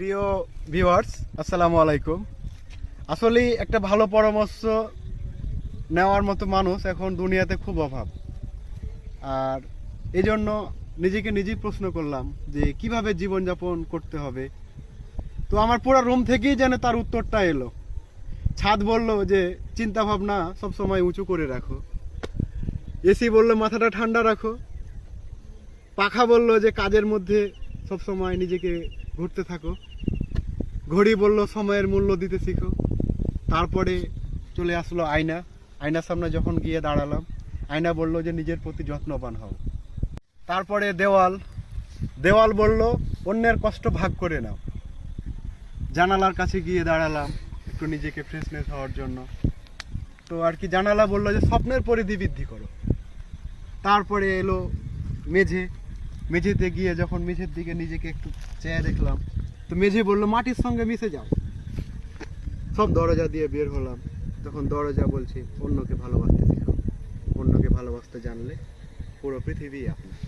প্রিয় ভিউয়ার্স, আসসালামু আলাইকুম। আসলে একটা ভালো পরামর্শ নেওয়ার মতো মানুষ এখন দুনিয়াতে খুব অভাব। আর এই জন্য নিজেকে নিজেই প্রশ্ন করলাম যে কীভাবে জীবনযাপন করতে হবে। তো আমার পুরো রুম থেকেই যেন তার উত্তরটা এলো। ছাদ বলল যে চিন্তা ভাবনা সবসময় উঁচু করে রাখো। এসি বলল, মাথাটা ঠান্ডা রাখো। পাখা বলল যে, কাজের মধ্যে সব সময় নিজেকে ঘুরতে থাকো। ঘড়ি বলল, সময়ের মূল্য দিতে শিখো। তারপরে চলে আসলো আয়না। আয়নার সামনে যখন গিয়ে দাঁড়ালাম, আয়না বলল যে, নিজের প্রতি যত্নবান হও। তারপরে দেওয়াল। দেওয়াল বলল, অন্যের কষ্ট ভাগ করে নাও। জানালার কাছে গিয়ে দাঁড়ালাম, একটু নিজেকে ফ্রেশনেস হওয়ার জন্য। তো আর কি, জানালা বলল যে, স্বপ্নের পরিধি বৃদ্ধি করো। তারপরে এলো মেঝে। মেঝেতে গিয়ে যখন মেঝের দিকে নিজেকে একটু চেয়ে দেখলাম, তো মেঝে বলল, মাটির সঙ্গে মিশে যাও। সব দরজা দিয়ে বের হলাম। তখন দরজা বলছে, অন্যকে ভালোবাসতে শেখাও। অন্যকে ভালোবাসতে জানলে পুরো পৃথিবী আপনার।